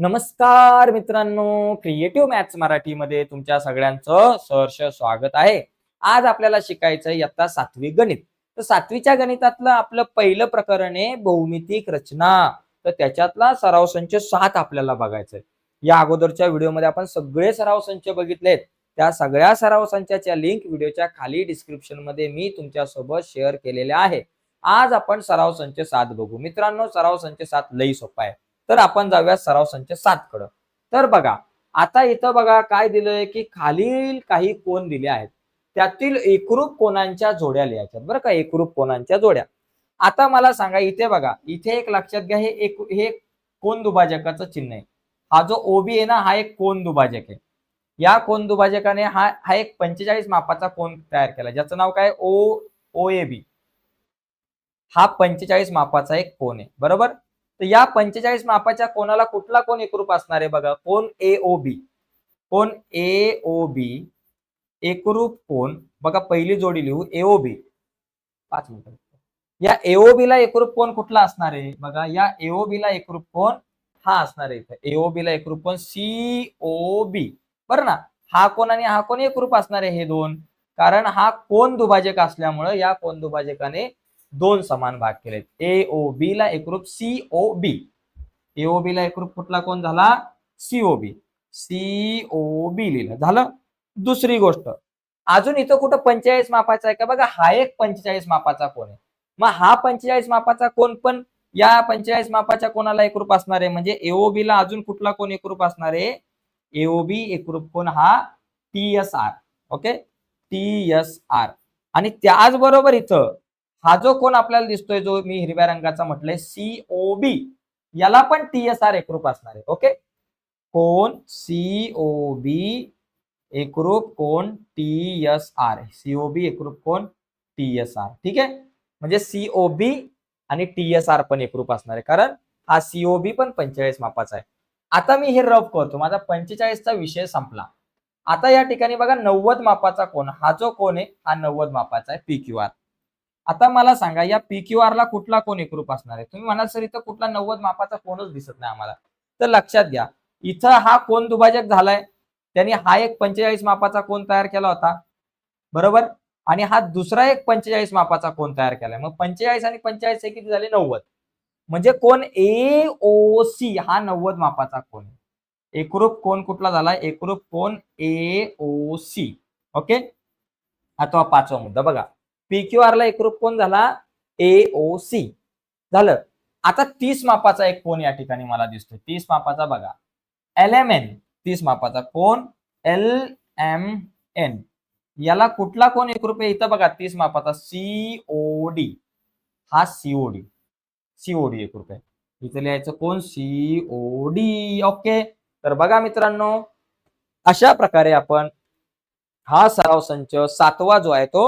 नमस्कार मित्रांनो creative maths मराठीमध्ये तुमच्या सगळ्यांचं सहर्ष स्वागत आहे. आज आपल्याला शिकायचं इयत्ता सातवी गणित. तर सातवीच्या गणितातलं आपलं पहिलं प्रकरण आहे बहुमितिक रचना. तर त्याच्यातला सराव संच सात आपल्याला बघायचंय. या अगोदरच्या व्हिडिओमध्ये आपण सगळे सराव संच बघितलेत. त्या सगळ्या सराव संचाच्या लिंक व्हिडिओच्या खाली डिस्क्रिप्शनमध्ये मी तुमच्यासोबत शेअर केलेल्या आहे. आज आपण सराव संच सात बघू. मित्रांनो सराव संच सात लई सोपा आहे. तर आपण जाऊया सराव संच सात कडं तर बघा आता इथं बघा काय दिलंय की खालील काही कोण दिले आहेत. त्यातील एकरूप कोणांच्या जोड्या लिहायच्या बरं का एकरूप कोणांच्या जोड्या. आता मला सांगा इथे बघा इथे एक लक्षात घ्या हे एक हे कोण दुभाजकाचं चिन्ह आहे. हा जो ओबी आहे ना हा एक कोण दुभाजक आहे. या कोण दुभाजकाने हा हा एक पंचेचाळीस मापाचा कोण तयार केला. ज्याचं नाव काय? ओ ओ ए बी हा पंचेचाळीस मापाचा एक कोण आहे. बरोबर? तर या पंचेचाळीस मापाच्या कोणाला कुठला कोण एकरूप असणार आहे बघा? कोण ए ओ बी कोण ए ओ बी एकरूप कोण? बघा पहिली जोडी लिहू. एओ बी पाच मिनिट. या एओ बी ला एकरूप कोण कुठला असणार आहे? बघा या एओ बी ला एकरूप कोण? हा असणार आहे. इथं एओ बी ला एकरूप कोण? सी ओ बी बरं ना? हा कोण आणि हा कोण एकरूप असणार आहे हे दोन. कारण हा कोण दुभाजक असल्यामुळे या कोण दुभाजकाने दोन समान भाग केलेत. ए ओ बी ला एकरूप सी ओ बी एओ बी ला एकरूप कुठला कोण झाला? CO B C O B लिहिलं. झालं? दुसरी गोष्ट. अजून इथं कुठं पंचेचाळीस मापाचा आहे का? बघा हा एक पंचेचाळीस मापाचा कोण आहे. मग हा पंचेचाळीस मापाचा कोण पण या पंचेचाळीस मापाच्या कोणाला एकरूप असणार आहे? म्हणजे एओबी ला अजून कुठला कोण एकरूप असणार आहे? एओबी एकरूप कोण? हा T S R okay? T S R आणि त्याचबरोबर इथं हा जो कोण आपल्याला दिसतोय जो मी हिरव्या रंगाचा म्हटलंय सीओबी याला पण टीएसआर एकरूप असणार आहे ओके? कोण? सीओबी एकरूप कोण? टीएसआर सीओबी एकरूप कोण? टीएसआर ठीक आहे? म्हणजे सीओबी आणि टीएसआर पण एकरूप असणार आहे कारण हा सीओबी पण पंचेचाळीस मापाचा आहे. आता मी हे रफ करतो माझा पंचेचाळीसचा विषय संपला. आता या ठिकाणी बघा नव्वद मापाचा कोण? हा जो कोण आहे हा नव्वद मापाचा आहे पी क्यू आर आता मला सांगा या पी क्यू आर ला कुठला कोण एकरूप असणार आहे? तुम्ही म्हणाल सर इथं कुठला नव्वद मापाचा कोणच दिसत नाही आम्हाला. तर लक्षात घ्या इथं हा कोण दुभाजक झालाय. त्यांनी हा एक पंचेचाळीस मापाचा कोण तयार केला होता. बरोबर? आणि हा दुसरा एक पंचेचाळीस मापाचा कोण तयार केलाय. मग पंचेचाळीस आणि पंचेचाळीस हे किती झाले? नव्वद. म्हणजे कोण ए ओ सी हा नव्वद मापाचा कोण आहे. एकरूप कोण कुठला झाला एकरूप कोण ए ओ सी. ओके? आता पाचवा मुद्दा. बघा पी क्यू आर एकरूप कोण झाला? A O C. झालं. आता तीस मापाचा एक कोण या ठिकाणी मला दिसतोय. तीस मापाचा बघा. L M N. तीस मापाचा कोण एल एम एन. याला कुठला कोण एक रुपये इथं बघा तीस मापाचा सीओडी हा सीओडी सीओडी एक रुपये इथं लिहायचं कोण सीओडी ओके. तर बघा मित्रांनो अशा प्रकारे आपण हा सराव संच सातवा जो आहे तो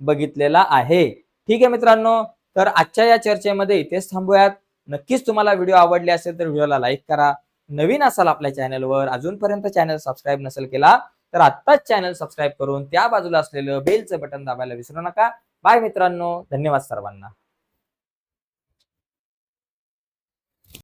बघितलेला आहे. ठीक आहे मित्रांनो तर आजच्या या चर्चेमध्ये इथेच थांबूयात. नक्कीच तुम्हाला व्हिडिओ आवडले असेल तर व्हिडिओला लाईक करा. नवीन असाल आपल्या चॅनलवर अजूनपर्यंत चॅनल सबस्क्राईब नसेल केला तर आत्ताच चॅनल सबस्क्राईब करून त्या बाजूला असलेलं बेलचं बटन दाबायला विसरू नका. बाय मित्रांनो धन्यवाद सर्वांना.